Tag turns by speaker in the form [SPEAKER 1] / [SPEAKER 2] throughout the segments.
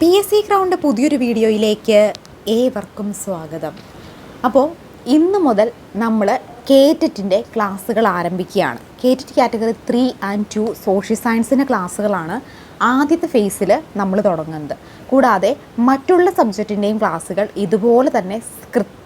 [SPEAKER 1] P S C ground പുതിയൊരു വീഡിയോയിലേക്ക് ഏവർക്കും സ്വാഗതം. അപ്പോൾ ഇന്ന് മുതൽ നമ്മൾ കേറ്ററ്റിന്റെ ക്ലാസ്സുകൾ ആരംഭിക്കുകയാണ്. KTET category three and two social സയൻസിന്റെ ക്ലാസ്സുകളാണ് ആദ്യത്തെ ഫേസിൽ നമ്മൾ തുടങ്ങുന്നത്. കൂടാതെ മറ്റുള്ള സബ്ജക്റ്റിന്റെയും ക്ലാസ്സുകൾ ഇതുപോലെ തന്നെ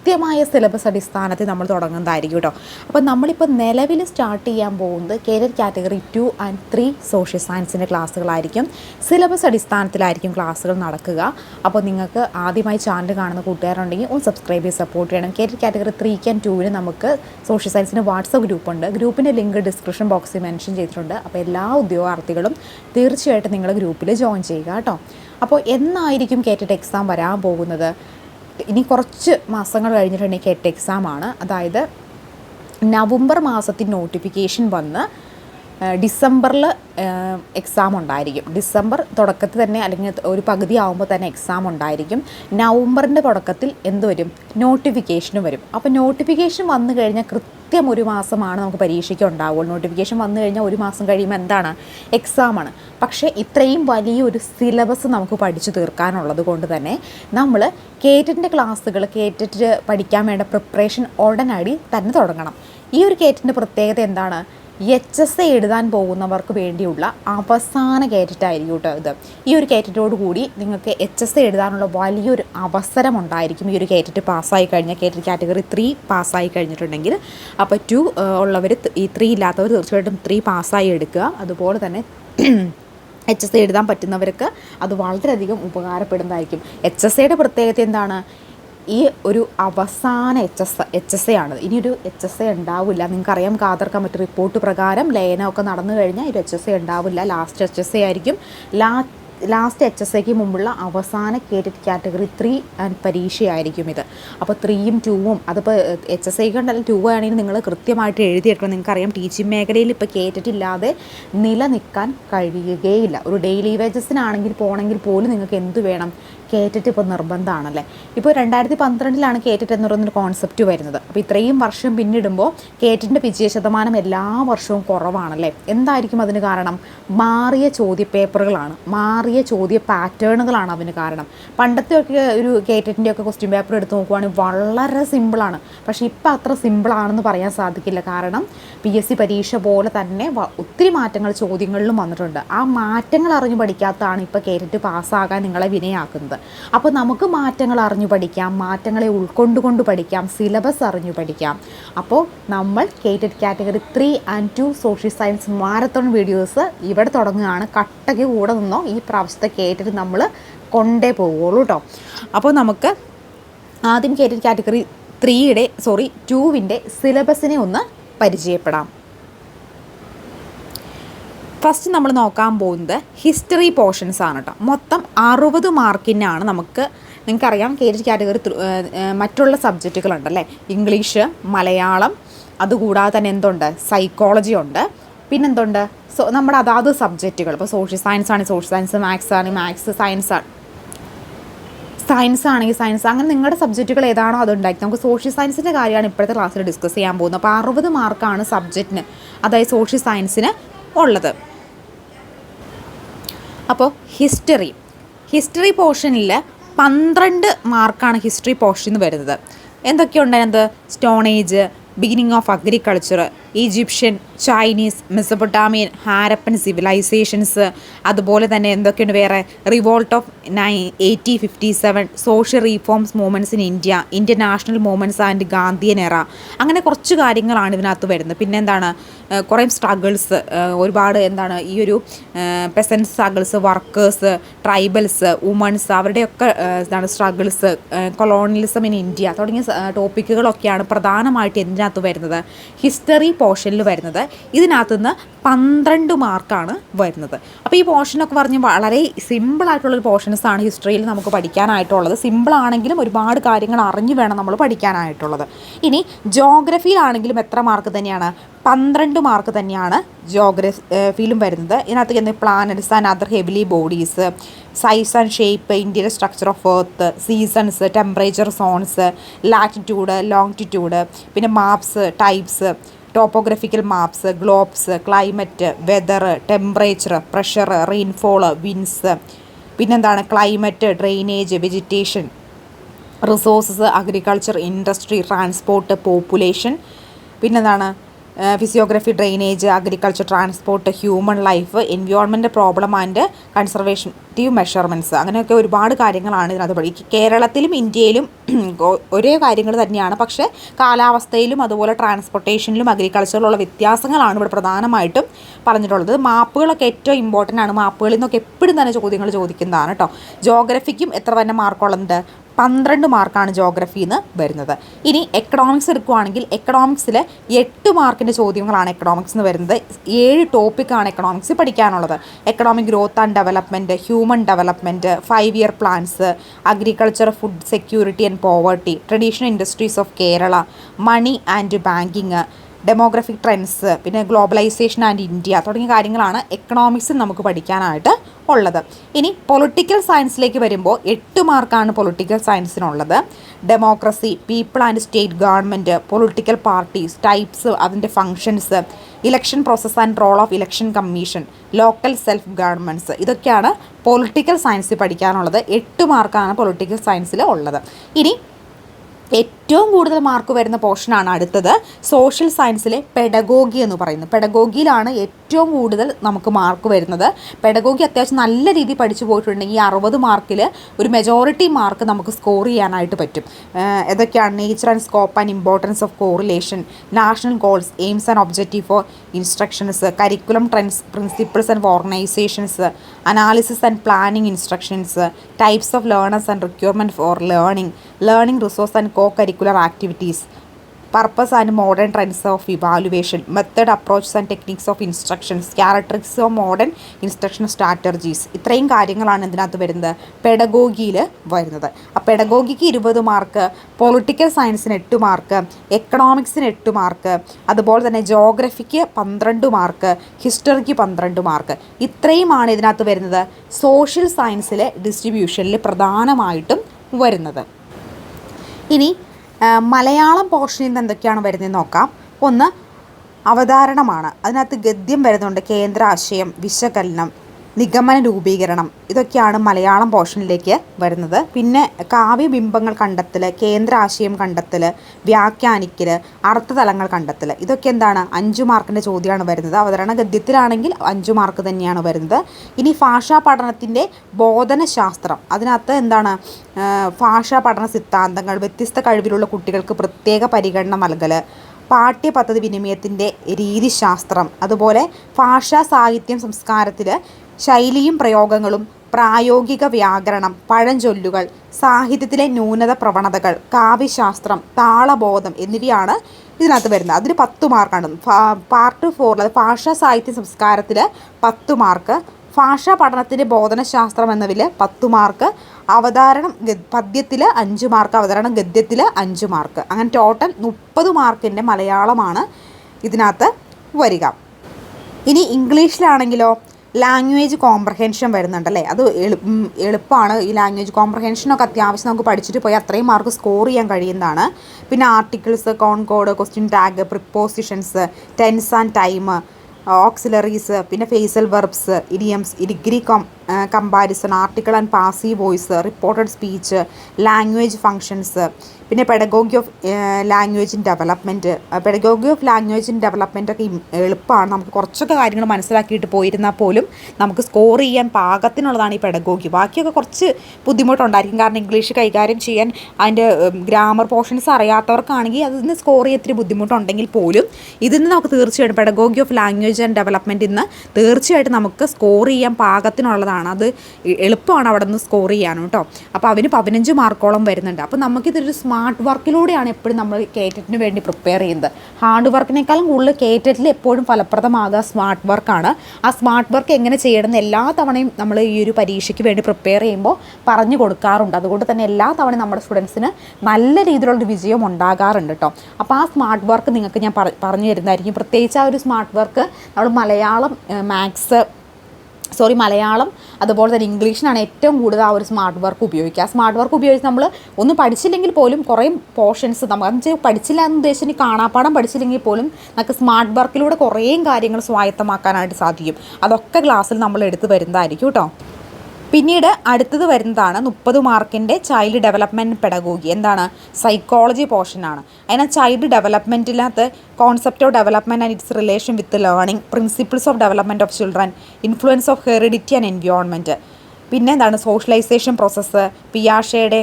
[SPEAKER 1] കൃത്യമായ സിലബസ് അടിസ്ഥാനത്തിൽ നമ്മൾ തുടങ്ങുന്നതായിരിക്കും കേട്ടോ അപ്പോൾ നമ്മളിപ്പോൾ നിലവിൽ സ്റ്റാർട്ട് ചെയ്യാൻ പോകുന്നത് Kerala category two and three social സയൻസിന്റെ ക്ലാസ്സുകളായിരിക്കും സിലബസ് അടിസ്ഥാനത്തിലായിരിക്കും ക്ലാസ്സുകൾ നടക്കുക. അപ്പോൾ നിങ്ങൾക്ക് ആദ്യമായി ചാനൽ കാണുന്ന കൂട്ടുകാരുണ്ടെങ്കിൽ ഒന്ന് സബ്സ്ക്രൈബ് ചെയ്ത് സപ്പോർട്ട് ചെയ്യണം. കേരള കാറ്റഗറി ത്രീക്ക് ആൻഡ് ടൂവിന് നമുക്ക് സോഷ്യൽ സയൻസിന് വാട്സപ്പ് ഗ്രൂപ്പുണ്ട് ഗ്രൂപ്പിന്റെ ലിങ്ക് ഡിസ്ക്രിപ്ഷൻ ബോക്സിൽ മെൻഷൻ ചെയ്തിട്ടുണ്ട്. അപ്പോൾ എല്ലാ ഉദ്യോഗാർത്ഥികളും തീർച്ചയായിട്ടും നിങ്ങൾ ഗ്രൂപ്പിൽ ജോയിൻ ചെയ്യുക കേട്ടോ അപ്പോൾ എന്നായിരിക്കും കേറ്റിട്ട് എക്സാം വരാൻ പോകുന്നത്? ഇനി കുറച്ച് മാസങ്ങൾ കഴിഞ്ഞിട്ടുണ്ടെങ്കിൽ എക്സാം എക്സാമാണ് അതായത് നവംബർ മാസത്തിൽ നോട്ടിഫിക്കേഷൻ വന്ന് ഡിസംബറിൽ എക്സാം ഉണ്ടായിരിക്കും. ഡിസംബർ തുടക്കത്തിൽ തന്നെ അല്ലെങ്കിൽ ഒരു പകുതി ആകുമ്പോൾ തന്നെ എക്സാം ഉണ്ടായിരിക്കും. നവംബറിന്റെ തുടക്കത്തിൽ എന്ത് വരും? നോട്ടിഫിക്കേഷനും വരും. അപ്പോൾ നോട്ടിഫിക്കേഷൻ വന്നു കഴിഞ്ഞാൽ കൃത്യം ഒരു മാസമാണ് നമുക്ക് പരീക്ഷയ്ക്ക് ഉണ്ടാവുള്ളൂ. നോട്ടിഫിക്കേഷൻ വന്നു കഴിഞ്ഞാൽ ഒരു മാസം കഴിയുമ്പോൾ എന്താണ്? എക്സാമാണ് പക്ഷേ ഇത്രയും വലിയൊരു സിലബസ് നമുക്ക് പഠിച്ചു തീർക്കാനുള്ളത് കൊണ്ട് തന്നെ നമ്മൾ കേറ്ററ്റിന്റെ ക്ലാസ്സുകൾ കേറ്ററ്റ് പഠിക്കാൻ വേണ്ട പ്രിപ്പറേഷൻ ഉടനടി തന്നെ തുടങ്ങണം. ഈ ഒരു കേറ്റിന്റെ പ്രത്യേകത എന്താണ്? എച്ച് എസ് എ എഴുതാൻ പോകുന്നവർക്ക് വേണ്ടിയുള്ള അവസാന കേറ്ററ്റായിരിക്കും കേട്ടോ ഇത്. ഈ ഒരു കേറ്ററ്റോട് കൂടി നിങ്ങൾക്ക് എച്ച് എസ് എ എഴുതാനുള്ള വലിയൊരു അവസരം ഉണ്ടായിരിക്കും ഈ ഒരു കേറ്ററ്റ് പാസ്സായി കഴിഞ്ഞാൽ കേറ്ററ്റ് കാറ്റഗറി ത്രീ പാസ്സായി കഴിഞ്ഞിട്ടുണ്ടെങ്കിൽ. അപ്പോൾ ടു ഉള്ളവർ ഈ ത്രീ ഇല്ലാത്തവർ തീർച്ചയായിട്ടും ത്രീ പാസ്സായി എടുക്കുക. അതുപോലെ തന്നെ എച്ച് എസ് ഐ എഴുതാൻ പറ്റുന്നവർക്ക് അത് വളരെയധികം ഉപകാരപ്പെടുന്നതായിരിക്കും. എച്ച് എസ് എയുടെ പ്രത്യേകത എന്താണ്? ഈ ഒരു അവസാന H S H S A ആണ്. ഇനിയൊരു എച്ച് എസ് എ ഉണ്ടാവില്ല. നിങ്ങൾക്കറിയാം കാതർക്കാൻ പറ്റും റിപ്പോർട്ട് പ്രകാരം ലയനമൊക്കെ നടന്നു കഴിഞ്ഞാൽ ഒരു എച്ച് എസ് എ ഉണ്ടാവില്ല. ലാസ്റ്റ് എച്ച് എസ് എ ആയിരിക്കും. ലാ ലാസ്റ്റ് എച്ച് എസ് എക്ക് മുമ്പുള്ള അവസാന കേറ്റഡ് കാറ്റഗറി ത്രീ ആൻഡ് പരീക്ഷയായിരിക്കും ഇത്. അപ്പോൾ ത്രീയും ടൂവും അതിപ്പോൾ എച്ച് എസ് ഐക്ക് ഉണ്ടെങ്കിൽ ടൂ ആണെങ്കിൽ നിങ്ങൾ കൃത്യമായിട്ട് എഴുതിയെടുക്കണം. നിങ്ങൾക്കറിയാം ടീച്ചിങ് മേഖലയിൽ ഇപ്പോൾ കേറ്ററ്റ് ഇല്ലാതെ നിലനിൽക്കാൻ കഴിയുകയില്ല. ഒരു ഡെയിലി വേജസിനാണെങ്കിൽ പോകണമെങ്കിൽ പോലും നിങ്ങൾക്ക് എന്ത് വേണം? കേറ്ററ്റ് ഇപ്പോൾ നിർബന്ധമാണല്ലേ? ഇപ്പോൾ രണ്ടായിരത്തി പന്ത്രണ്ടിലാണ് കേറ്ററ്റ് എന്ന് പറയുന്നൊരു കോൺസെപ്റ്റ് വരുന്നത്. അപ്പോൾ ഇത്രയും വർഷം പിന്നിടുമ്പോൾ കേറ്ററ്റിന്റെ വിജയ ശതമാനം എല്ലാ വർഷവും കുറവാണല്ലേ? എന്തായിരിക്കും അതിന് കാരണം? മാറിയ ചോദ്യപേപ്പറുകളാണ്. മാറിയ ചോദ്യ പാറ്റേണുകളാണ് അതിന് കാരണം. പണ്ടത്തെ ഒക്കെ ഒരു കേറ്ററ്റിന്റെ ഒക്കെ ക്വസ്റ്റ്യൻ പേപ്പർ എടുത്ത് നോക്കുവാണെങ്കിൽ വളരെ സിമ്പിളാണ് പക്ഷേ ഇപ്പം അത്ര സിമ്പിളാണെന്ന് പറയാൻ സാധിക്കില്ല. കാരണം പി എസ് സി പരീക്ഷ പോലെ തന്നെ ഒത്തിരി മാറ്റങ്ങൾ ചോദ്യങ്ങളിലും വന്നിട്ടുണ്ട്. ആ മാറ്റങ്ങൾ അറിഞ്ഞ് പഠിക്കാത്തതാണ് ഇപ്പോൾ കേരറ്റ് പാസ്സാകാൻ നിങ്ങളെ വിനയാക്കുന്നത്. അപ്പോൾ നമുക്ക് മാറ്റങ്ങൾ അറിഞ്ഞു പഠിക്കാം മാറ്റങ്ങളെ ഉൾക്കൊണ്ടുകൊണ്ട് പഠിക്കാം സിലബസ് അറിഞ്ഞു പഠിക്കാം. അപ്പോൾ നമ്മൾ KTET category three and two social science marathon videos ഇവിടെ തുടങ്ങുകയാണ്. കട്ടയ്ക്ക് കൂടെ നിന്നോ ഈ പ്രാവശ്യത്തെ കേറ്റഡ് നമ്മൾ കൊണ്ടേ പോവുള്ളൂ കേട്ടോ. അപ്പോൾ നമുക്ക് ആദ്യം കേറ്റഡ് കാറ്റഗറി ത്രീയുടെ സോറി ടൂവിന്റെ സിലബസിനെ ഒന്ന് പരിചയപ്പെടാം. ഫസ്റ്റ് നമ്മൾ നോക്കാൻ പോകുന്നത് ഹിസ്റ്ററി പോർഷൻസ് ആണ് കേട്ടോ മൊത്തം അറുപത് മാർക്കിനാണ് നമുക്ക് നിങ്ങൾക്കറിയാം കെ ജി കാറ്റഗറി മറ്റുള്ള സബ്ജക്റ്റുകളുണ്ടല്ലേ ഇംഗ്ലീഷ് മലയാളം അതുകൂടാതെ തന്നെ എന്തുണ്ട്? സൈക്കോളജി ഉണ്ട്. പിന്നെന്തുണ്ട് സോ നമ്മുടെ അതാത് സബ്ജക്റ്റുകൾ ഇപ്പോൾ സോഷ്യൽ സയൻസ് ആണ് സോഷ്യൽ സയൻസ് മാത്സ് ആണ് മാത്സ് സയൻസ് ആണ്. സയൻസ് ആണെങ്കിൽ സയൻസ് അങ്ങനെ നിങ്ങളുടെ സബ്ജക്റ്റുകൾ ഏതാണോ അതുണ്ടാക്കി നമുക്ക് സോഷ്യൽ സയൻസിന്റെ കാര്യമാണ് ഇപ്പോഴത്തെ ക്ലാസ്സിൽ ഡിസ്കസ് ചെയ്യാൻ പോകുന്നത്. അപ്പോൾ അറുപത് മാർക്കാണ് സബ്ജക്റ്റിന് അതായത് സോഷ്യൽ സയൻസിന് ഉള്ളത്. അപ്പോൾ ഹിസ്റ്ററി ഹിസ്റ്ററി പോർഷനിൽ പന്ത്രണ്ട് മാർക്കാണ് ഹിസ്റ്ററി പോർഷനിൽ വരുന്നത്. എന്തൊക്കെയുണ്ട് അതിനകത്ത് stone age beginning of agriculture Egyptian Chinese Mesopotamian Harappan civilisations അതുപോലെ തന്നെ എന്തൊക്കെയുണ്ട് വേറെ? റിവോൾട്ട് ഓഫ് നൈ eighty fifty seven social reforms movements in India Indian national movements and Gandhian era അങ്ങനെ കുറച്ച് കാര്യങ്ങളാണ് ഇതിനകത്ത് വരുന്നത്. പിന്നെ എന്താണ്? ഏഹ് കുറേ സ്ട്രഗിൾസ് ഒരുപാട് എന്താണ് ഈ ഒരു peasant struggles workers tribals women's അവരുടെയൊക്കെ എന്താണ് സ്ട്രഗിൾസ് കൊളോണിയലിസം ഇൻ ഇന്ത്യ തുടങ്ങിയ ടോപ്പിക്കുകളൊക്കെയാണ് പ്രധാനമായിട്ട് ഇതിനകത്ത് വരുന്നത്? ഹിസ്റ്ററി പോർഷനിൽ വരുന്നത്. ഇതിനകത്തുനിന്ന് പന്ത്രണ്ട് മാർക്കാണ് വരുന്നത്. അപ്പോൾ ഈ പോർഷനൊക്കെ പറഞ്ഞ് വളരെ സിമ്പിളായിട്ടുള്ളൊരു പോർഷൻസ് ആണ് ഹിസ്റ്ററിയിൽ നമുക്ക് പഠിക്കാനായിട്ടുള്ളത്. സിമ്പിളാണെങ്കിലും ഒരുപാട് കാര്യങ്ങൾ അറിഞ്ഞു വേണം നമ്മൾ പഠിക്കാനായിട്ടുള്ളത്. ഇനി ജോഗ്രഫിയിലാണെങ്കിലും എത്ര മാർക്ക് തന്നെയാണ്? പന്ത്രണ്ട് മാർക്ക് തന്നെയാണ് ജോഗ്രഫിയിലും വരുന്നത്. ഇതിനകത്ത് എന്ത് planets and other heavenly bodies size and shape ഇന്ത്യയുടെ structure of earth seasons temperature zones latitude longitude പിന്നെ maps types topographical maps globes climate weather temperature pressure rainfall winds പിന്നെന്താണ്? Climate drainage vegetation resources agriculture industry transport population പിന്നെന്താണ്? Physiography drainage agriculture transport human life environment problem and conservative measurements അങ്ങനെയൊക്കെ ഒരുപാട് കാര്യങ്ങളാണ് ഇതിനകത്ത് പഠിക്കുക കേരളത്തിലും ഇന്ത്യയിലും ഒരേ കാര്യങ്ങൾ തന്നെയാണ്. പക്ഷേ കാലാവസ്ഥയിലും അതുപോലെ ട്രാൻസ്പോർട്ടേഷനിലും അഗ്രികൾച്ചറിലുള്ള വ്യത്യാസങ്ങളാണ് ഇവിടെ പ്രധാനമായിട്ടും പറഞ്ഞിട്ടുള്ളത്. മാപ്പുകളൊക്കെ ഏറ്റവും ഇമ്പോർട്ടന്റ് ആണ്. മാപ്പുകളിൽ നിന്നൊക്കെ എപ്പോഴും തന്നെ ചോദ്യങ്ങൾ ചോദിക്കുന്നതാണ് കേട്ടോ. ജോഗ്രഫിക്കും എത്ര തന്നെ മാർക്കുള്ളത് പന്ത്രണ്ട് മാർക്കാണ് ജോഗ്രഫിയിൽ നിന്ന് വരുന്നത്. ഇനി എക്കണോമിക്സ് എടുക്കുകയാണെങ്കിൽ എക്കണോമിക്സിൽ എട്ട് മാർക്കിന്റെ ചോദ്യങ്ങളാണ് എക്കണോമിക്സ് എന്ന് വരുന്നത്. ഏഴ് ടോപ്പിക്കാണ് എക്കണോമിക്സ് പഠിക്കാനുള്ളത്. Economic growth and development human development five year plans agriculture food security and poverty traditional industries of Kerala money and banking demographic trends പിന്നെ ഗ്ലോബലൈസേഷൻ ആൻഡ് ഇന്ത്യ തുടങ്ങിയ കാര്യങ്ങളാണ് എക്കണോമിക്സിൽ നമുക്ക് പഠിക്കാനായിട്ട് ഉള്ളത്. ഇനി പൊളിറ്റിക്കൽ സയൻസിലേക്ക് വരുമ്പോൾ എട്ട് മാർക്കാണ് political സയൻസിനുള്ളത് democracy people and state government political parties types അതിന്റെ functions election process and role of election commission local self governments ഇതൊക്കെയാണ് പൊളിറ്റിക്കൽ സയൻസിൽ പഠിക്കാനുള്ളത്. എട്ട് മാർക്കാണ് പൊളിറ്റിക്കൽ സയൻസിൽ ഉള്ളത്. ഇനി ഏറ്റവും കൂടുതൽ മാർക്ക് വരുന്ന പോർഷനാണ് അടുത്തത്. സോഷ്യൽ സയൻസിലെ പെഡഗോഗി എന്ന് പറയുന്നത്. പെഡഗോഗിയിലാണ് ഏറ്റവും കൂടുതൽ നമുക്ക് മാർക്ക് വരുന്നത്. പെഡഗോഗി അത്യാവശ്യം നല്ല രീതിയിൽ പഠിച്ചു പോയിട്ടുണ്ടെങ്കിൽ ഈ അറുപത് മാർക്കിൽ ഒരു മെജോറിറ്റി മാർക്ക് നമുക്ക് സ്കോർ ചെയ്യാനായിട്ട് പറ്റും. ഏതൊക്കെയാണ് nature and scope and importance of correlation national goals aims and objective for instructions curriculum trends principles and organisations analysis and planning instructions types of learners and requirement for learning learning resource and co curricular activities purpose and modern trends of evaluation method approaches and techniques of instructions characteristics of modern instruction strategies ഇത്രയും കാര്യങ്ങളാണ് ഇതിനകത്ത് വരുന്നത്. പെഡഗോഗിയിൽ വരുന്നത്. ആ പെഡഗോഗിക്ക് ഇരുപത് mark political സയൻസിന് എട്ട് mark എക്കണോമിക്സിന് എട്ട് mark അതുപോലെ തന്നെ ജോഗ്രഫിക്ക് പന്ത്രണ്ട് മാർക്ക് ഹിസ്റ്ററിക്ക് പന്ത്രണ്ട് മാർക്ക്. ഇത്രയുമാണ് ഇതിനകത്ത് വരുന്നത്. സോഷ്യൽ സയൻസിലെ ഡിസ്ട്രിബ്യൂഷനിൽ പ്രധാനമായിട്ടും വരുന്നത്. ഇനി മലയാളം പോർഷനിൽ നിന്ന് എന്തൊക്കെയാണ് വരുന്നത് നോക്കാം. ഒന്ന് അവതാരണമാണ്. അതിനകത്ത് ഗദ്യം വരുന്നുണ്ട്. കേന്ദ്ര ആശയം വിശകലനം നിഗമന രൂപീകരണം. ഇതൊക്കെയാണ് മലയാളം പോർഷനിലേക്ക് വരുന്നത്. പിന്നെ കാവ്യബിംബങ്ങൾ കണ്ടെത്തൽ കേന്ദ്ര ആശയം കണ്ടെത്തൽ വ്യാഖ്യാനിക്കൽ അർത്ഥതലങ്ങൾ കണ്ടെത്തൽ ഇതൊക്കെ എന്താണ്? അഞ്ചു മാർക്കിന്റെ ചോദ്യമാണ് വരുന്നത്. അവതരണ ഗദ്യത്തിലാണെങ്കിൽ അഞ്ചു മാർക്ക് തന്നെയാണ് വരുന്നത്. ഇനി ഭാഷാ പഠനത്തിന്റെ ബോധനശാസ്ത്രം. അതിനകത്ത് എന്താണ്? ഭാഷാ പഠന സിദ്ധാന്തങ്ങൾ വ്യത്യസ്ത കഴിവിലുള്ള കുട്ടികൾക്ക് പ്രത്യേക പരിഗണന നൽകൽ പാഠ്യപദ്ധതി വിനിമയത്തിന്റെ രീതിശാസ്ത്രം അതുപോലെ ഭാഷാ സാഹിത്യം സംസ്കാരത്തിൽ ശൈലിയും പ്രയോഗങ്ങളും പ്രായോഗിക വ്യാകരണം പഴഞ്ചൊല്ലുകൾ സാഹിത്യത്തിലെ ന്യൂനത പ്രവണതകൾ കാവ്യശാസ്ത്രം താളബോധം എന്നിവയാണ് ഇതിനകത്ത് വരുന്നത്. അതിന് പത്ത് മാർക്കാണ്. പാർട്ട് ഫോറിൽ ഭാഷാ സാഹിത്യ സംസ്കാരത്തിൽ പത്ത് മാർക്ക് ഭാഷാ പഠനത്തിന്റെ ബോധനശാസ്ത്രം എന്നതിൽ പത്ത് മാർക്ക് അവതാരണം പദ്യത്തിൽ അഞ്ച് മാർക്ക് അവതരണം ഗദ്യത്തിൽ അഞ്ച് മാർക്ക്. അങ്ങനെ ടോട്ടൽ മുപ്പത് മാർക്കിന്റെ മലയാളമാണ് ഇതിനകത്ത് വരിക. ഇനി ഇംഗ്ലീഷിലാണെങ്കിലോ ലാംഗ്വേജ് കോംപ്രഹെൻഷൻ വരുന്നുണ്ടല്ലേ? അത് എളുപ്പമാണ് ഈ ലാംഗ്വേജ് കോംപ്രഹെൻഷനൊക്കെ അത്യാവശ്യം നമുക്ക് പഠിച്ചിട്ട് പോയി അത്രയും മാർക്ക് സ്കോർ ചെയ്യാൻ കഴിയുന്നതാണ്. പിന്നെ articles concord question tag prepositions tense and time auxiliaries പിന്നെ phrasal verbs idioms degree com comparison article and passive voice reported speech language functions പിന്നെ pedagogy of language in development pedagogy of language in development ഒക്കെ എളുപ്പമാണ്. നമുക്ക് കുറച്ചൊക്കെ കാര്യങ്ങൾ മനസ്സിലാക്കിയിട്ട് പോയിരുന്നാൽ പോലും നമുക്ക് സ്കോർ ചെയ്യാൻ പാകത്തിനുള്ളതാണ് ഈ പെഡഗോഗി ബാക്കിയൊക്കെ കുറച്ച് ബുദ്ധിമുട്ടുണ്ടായിരിക്കും. കാരണം ഇംഗ്ലീഷ് കൈകാര്യം ചെയ്യാൻ അതിന്റെ ഗ്രാമർ പോർഷൻസ് അറിയാത്തവർക്കാണെങ്കിൽ അതിന് സ്കോർ ചെയ്യാൻ ഇത്തിരി ബുദ്ധിമുട്ടുണ്ടെങ്കിൽ പോലും ഇതിൽ നിന്ന് നമുക്ക് തീർച്ചയായിട്ടും pedagogy of language and development ഇന്ന് തീർച്ചയായിട്ടും നമുക്ക് സ്കോർ ചെയ്യാൻ പാകത്തിനുള്ളതാണ് അത് എളുപ്പമാണ് അവിടെ നിന്ന് സ്കോർ ചെയ്യാനും കേട്ടോ. അപ്പോൾ അവന് പതിനഞ്ച് മാർക്കോളം വരുന്നുണ്ട്. അപ്പോൾ നമുക്കിതൊരു സ്മാർട്ട് വർക്കിലൂടെയാണ് എപ്പോഴും നമ്മൾ കേറ്ററ്റിന് വേണ്ടി പ്രിപ്പയർ ചെയ്യുന്നത്. ഹാർഡ് വർക്കിനേക്കാളും കൂടുതൽ കേറ്ററ്റിൽ എപ്പോഴും ഫലപ്രദമാകുക സ്മാർട്ട് വർക്കാണ് ആ സ്മാർട്ട് വർക്ക് എങ്ങനെ ചെയ്യണമെന്ന് എല്ലാ തവണയും നമ്മൾ ഈ ഒരു പരീക്ഷയ്ക്ക് വേണ്ടി പ്രിപ്പയർ ചെയ്യുമ്പോൾ പറഞ്ഞു കൊടുക്കാറുണ്ട്. അതുകൊണ്ട് തന്നെ എല്ലാ തവണയും നമ്മുടെ സ്റ്റുഡൻസിന് നല്ല രീതിയിലുള്ളൊരു വിജയം ഉണ്ടാകാറുണ്ട് കേട്ടോ. അപ്പോൾ ആ സ്മാർട്ട് വർക്ക് നിങ്ങൾക്ക് ഞാൻ പറഞ്ഞു തരുന്നതായിരിക്കും. പ്രത്യേകിച്ച് ആ ഒരു സ്മാർട്ട് വർക്ക് നമ്മൾ മലയാളം മാത്സ് സോറി മലയാളം അതുപോലെ തന്നെ ഇംഗ്ലീഷിനാണ് ഏറ്റവും കൂടുതൽ ആ ഒരു സ്മാർട്ട് വർക്ക് ഉപയോഗിക്കുക. സ്മാർട്ട് വർക്ക് ഉപയോഗിച്ച് നമ്മൾ ഒന്നും പഠിച്ചില്ലെങ്കിൽ പോലും കുറേ പോർഷൻസ് നമുക്ക് എന്ന് പഠിച്ചില്ല എന്ന് ഉദ്ദേശിച്ച് കാണാപ്പാടം പഠിച്ചില്ലെങ്കിൽ പോലും നമുക്ക് സ്മാർട്ട് വർക്കിലൂടെ കുറേ കാര്യങ്ങൾ സ്വായത്തമാക്കാനായിട്ട് സാധിക്കും. അതൊക്കെ ക്ലാസ്സിൽ നമ്മൾ എടുത്തു വരുന്നതായിരിക്കും കേട്ടോ. പിന്നീട് അടുത്തത് വരുന്നതാണ് മുപ്പത് മാർക്കിന്റെ ചൈൽഡ് ഡെവലപ്മെന്റ് പെടഗോഗി എന്താണ്? സൈക്കോളജി പോർഷനാണ് അതിന് child ഡെവലപ്മെന്റിനകത്ത് concept of development and its relation with learning principles of development of children influence of heredity and environment പിന്നെ എന്താണ് സോഷ്യലൈസേഷൻ പ്രോസസ്സ് പിയാഷയുടെ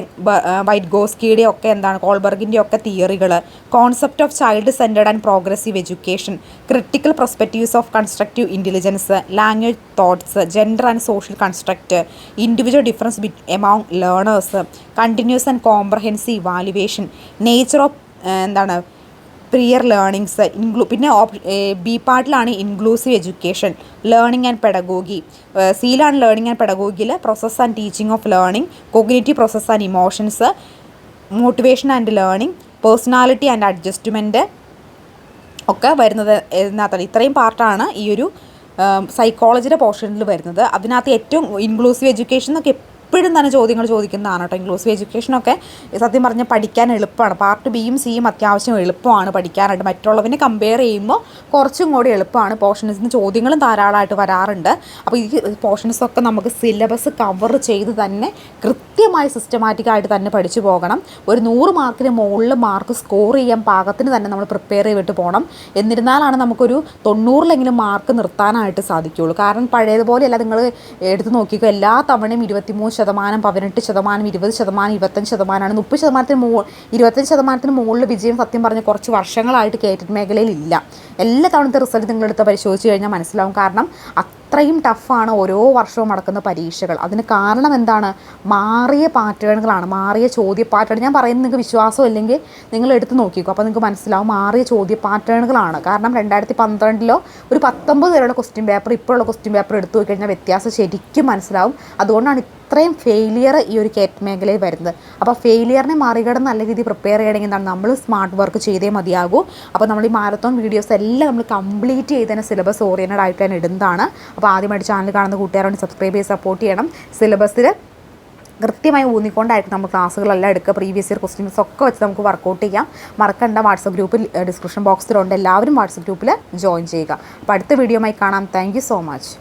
[SPEAKER 1] വൈറ്റ്ഗോസ്കിയുടെ ഒക്കെ എന്താണ് കോൾബർഗിന്റെ ഒക്കെ തിയറികൾ concept of child centred and progressive education critical perspectives of constructive intelligence language thoughts gender and social construct individual difference bit learners continuous and comprehensive valuation nature of എന്താണ് prior learnings ഇൻക്ലൂ പിന്നെ of B പാർട്ടിലാണ് inclusive education learning and pedagogy സിയിലാണ് learning and പെഡഗോഗിയിൽ process and teaching of learning cognitive process and emotions motivation and learning personality and adjustment ഒക്കെ വരുന്നത് ഇതിനകത്താണ്. ഇത്രയും പാർട്ടാണ് ഈ ഒരു സൈക്കോളജിയുടെ പോർഷനിൽ വരുന്നത്. അതിനകത്ത് ഏറ്റവും ഇൻക്ലൂസീവ് എഡ്യൂക്കേഷൻ എന്നൊക്കെ എപ്പോഴും തന്നെ ചോദ്യങ്ങൾ ചോദിക്കുന്നതാണ് കേട്ടോ ഇൻക്ലൂസീവ് എഡ്യൂക്കേഷനൊക്കെ സത്യം പറഞ്ഞാൽ പഠിക്കാൻ എളുപ്പമാണ്. പാർട്ട് ബിയും സിയും അത്യാവശ്യം എളുപ്പമാണ് പഠിക്കാനായിട്ട്. മറ്റുള്ളവനെ കമ്പയർ ചെയ്യുമ്പോൾ കുറച്ചും കൂടി എളുപ്പമാണ്. പോർഷൻസിന് ചോദ്യങ്ങളും ധാരാളമായിട്ട് വരാറുണ്ട്. അപ്പോൾ ഈ പോർഷൻസൊക്കെ നമുക്ക് സിലബസ് കവർ ചെയ്ത് തന്നെ കൃത്യമായി സിസ്റ്റമാറ്റിക്കായിട്ട് തന്നെ പഠിച്ചു പോകണം. ഒരു നൂറ് മാർക്കിന് മുകളിൽ മാർക്ക് സ്കോർ ചെയ്യാൻ പാകത്തിന് തന്നെ നമ്മൾ പ്രിപ്പയർ ചെയ്തിട്ട് പോകണം. എന്നിരുന്നാലാണ് നമുക്കൊരു തൊണ്ണൂറിലെങ്കിലും മാർക്ക് നിർത്താനായിട്ട് സാധിക്കുകയുള്ളൂ. കാരണം പഴയതുപോലെയല്ല നിങ്ങൾ എടുത്തു നോക്കിക്കോ എല്ലാ തവണയും ഇരുപത്തിമൂന്ന് ശതമാനം പതിനെട്ട് ശതമാനം ഇരുപത് ശതമാനം ഇരുപത്തഞ്ച് ശതമാനമാണ് മുപ്പത് ശതമാനത്തിന് മൂ ഇരുപത്തഞ്ച് ശതമാനത്തിന് മുകളിൽ വിജയം സത്യം പറഞ്ഞ കുറച്ച് വർഷങ്ങളായിട്ട് കേറ്റഡ് മേഖലയിൽ ഇല്ല എല്ലാ തവണത്തെ റിസൾട്ട് നിങ്ങളെടുത്ത് പരിശോധിച്ച് കഴിഞ്ഞാൽ മനസ്സിലാവും. കാരണം അത്രയും ടഫാണ് ഓരോ വർഷവും നടക്കുന്ന പരീക്ഷകൾ. അതിന് കാരണം എന്താണ്? മാറിയ പാറ്റേണുകളാണ്. മാറിയ ചോദ്യ പാറ്റേൺ. ഞാൻ പറയുന്നത് നിങ്ങൾക്ക് വിശ്വാസം ഇല്ലെങ്കിൽ നിങ്ങൾ എടുത്ത് നോക്കിക്കോ. അപ്പോൾ നിങ്ങൾക്ക് മനസ്സിലാവും മാറിയ ചോദ്യ പാറ്റേണുകളാണ്. കാരണം രണ്ടായിരത്തി പന്ത്രണ്ടിലോ ഒരു പത്തൊമ്പത് വരെയുള്ള ക്വസ്റ്റ്യൻ പേപ്പർ ഇപ്പോഴുള്ള ക്വസ്റ്റ്യൻ പേപ്പർ എടുത്തു കഴിഞ്ഞാൽ വ്യത്യാസം ശരിക്കും മനസ്സിലാവും. അതുകൊണ്ടാണ് ഇത്രയും ഫെയിലിയർ ഈ ഒരു കേറ്റ് മേഖലയിൽ വരുന്നത്. അപ്പോൾ ഫെയിലിയറിനെ മറികടന്ന് നല്ല രീതിയിൽ പ്രിപ്പയർ ചെയ്യണമെങ്കിൽ എന്താണ്? നമ്മൾ സ്മാർട്ട് വർക്ക് ചെയ്തേ മതിയാകൂ. അപ്പോൾ നമ്മൾ ഈ മാരത്തോൺ വീഡിയോസ് എല്ലാം നമ്മൾ കംപ്ലീറ്റ് ചെയ്ത് തന്നെ സിലബസ് ഓറിയന്റഡ് ആയിട്ട് തന്നെ ഇടുന്നതാണ്. അപ്പോൾ ആദ്യമായിട്ട് ചാനൽ കാണുന്ന കൂട്ടുകാരോട് സബ്സ്ക്രൈബ് ചെയ്ത് സപ്പോർട്ട് ചെയ്യണം. സിലബസിൽ കൃത്യമായി ഊന്നിക്കൊണ്ടായിരിക്കും നമ്മൾ ക്ലാസ്സുകളെല്ലാം എടുക്കുക. പ്രീവിയസ് ഇയർ ക്വസ്റ്റ്യൻസ് ഒക്കെ വെച്ച് നമുക്ക് വർക്കൗട്ട് ചെയ്യാം. മറക്കണ്ട വാട്സപ്പ് ഗ്രൂപ്പിൽ ഡിസ്ക്രിപ്ഷൻ ബോക്സിലുണ്ട് എല്ലാവരും വാട്സപ്പ് ഗ്രൂപ്പിൽ ജോയിൻ ചെയ്യുക. അപ്പോൾ അടുത്ത വീഡിയോയുമായി കാണാം. Thank so much